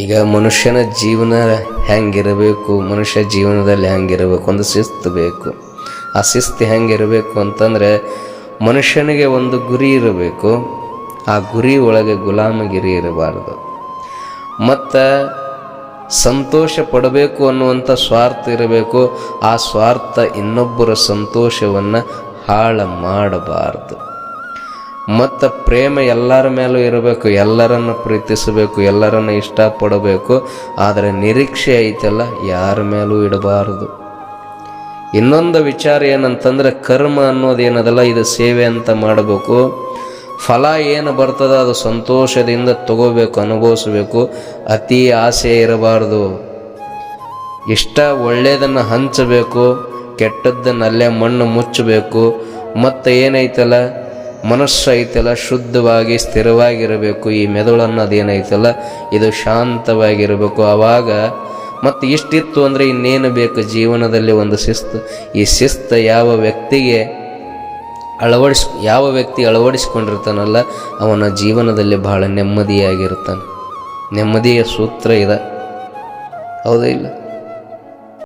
ಈಗ ಮನುಷ್ಯನ ಜೀವನ ಹೆಂಗಿರಬೇಕು, ಮನುಷ್ಯ ಜೀವನದಲ್ಲಿ ಹೆಂಗಿರಬೇಕು ಒಂದು ಶಿಸ್ತು ಬೇಕು. ಆ ಶಿಸ್ತು ಹೆಂಗಿರಬೇಕು ಅಂತಂದರೆ ಮನುಷ್ಯನಿಗೆ ಒಂದು ಗುರಿ ಇರಬೇಕು, ಆ ಗುರಿ ಒಳಗೆ ಗುಲಾಮಗಿರಿ ಇರಬಾರ್ದು. ಮತ್ತು ಸಂತೋಷ ಪಡಬೇಕು ಅನ್ನುವಂಥ ಸ್ವಾರ್ಥ ಇರಬೇಕು, ಆ ಸ್ವಾರ್ಥ ಇನ್ನೊಬ್ಬರ ಸಂತೋಷವನ್ನು ಹಾಳು ಮಾಡಬಾರ್ದು. ಮತ್ತು ಪ್ರೇಮ ಎಲ್ಲರ ಮೇಲೂ ಇರಬೇಕು, ಎಲ್ಲರನ್ನು ಪ್ರೀತಿಸಬೇಕು, ಎಲ್ಲರನ್ನು ಇಷ್ಟಪಡಬೇಕು. ಆದರೆ ನಿರೀಕ್ಷೆ ಐತಲ್ಲ, ಯಾರ ಮೇಲೂ ಇಡಬಾರದು. ಇನ್ನೊಂದು ವಿಚಾರ ಏನಂತಂದ್ರೆ, ಕರ್ಮ ಅನ್ನೋದೇನದಲ್ಲ ಇದು ಸೇವೆ ಅಂತ ಮಾಡಬೇಕು. ಫಲ ಏನು ಬರ್ತದ ಅದು ಸಂತೋಷದಿಂದ ತಗೋಬೇಕು, ಅನುಭವಿಸಬೇಕು. ಅತಿ ಆಸೆ ಇರಬಾರ್ದು. ಇಷ್ಟ ಒಳ್ಳೆಯದನ್ನು ಹಂಚಬೇಕು ಕೆಟ್ಟದ್ದನ್ನು ಅಲ್ಲೇ ಮಣ್ಣು ಮುಚ್ಚಬೇಕು. ಮತ್ತು ಏನೈತಲ್ಲ ಮನಸ್ಸು ಐತಲ್ಲ ಶುದ್ಧವಾಗಿ, ಸ್ಥಿರವಾಗಿರಬೇಕು. ಈ ಮೆದುಳು ಅನ್ನೋದೇನೈತಲ್ಲ ಇದು ಶಾಂತವಾಗಿರಬೇಕು. ಆವಾಗ ಮತ್ತು ಇಷ್ಟಿತ್ತು ಅಂದರೆ ಇನ್ನೇನು ಬೇಕು? ಜೀವನದಲ್ಲಿ ಒಂದು ಶಿಸ್ತು. ಈ ಶಿಸ್ತು ಯಾವ ವ್ಯಕ್ತಿಗೆ ಅಳವಡಿಸ್, ಯಾವ ವ್ಯಕ್ತಿ ಅಳವಡಿಸ್ಕೊಂಡಿರ್ತಾನಲ್ಲ, ಅವನ ಜೀವನದಲ್ಲಿ ಬಹಳ ನೆಮ್ಮದಿಯಾಗಿರ್ತಾನೆ ನೆಮ್ಮದಿಯ ಸೂತ್ರ ಇದೆ. ಹೌದಾ ಇಲ್ಲ?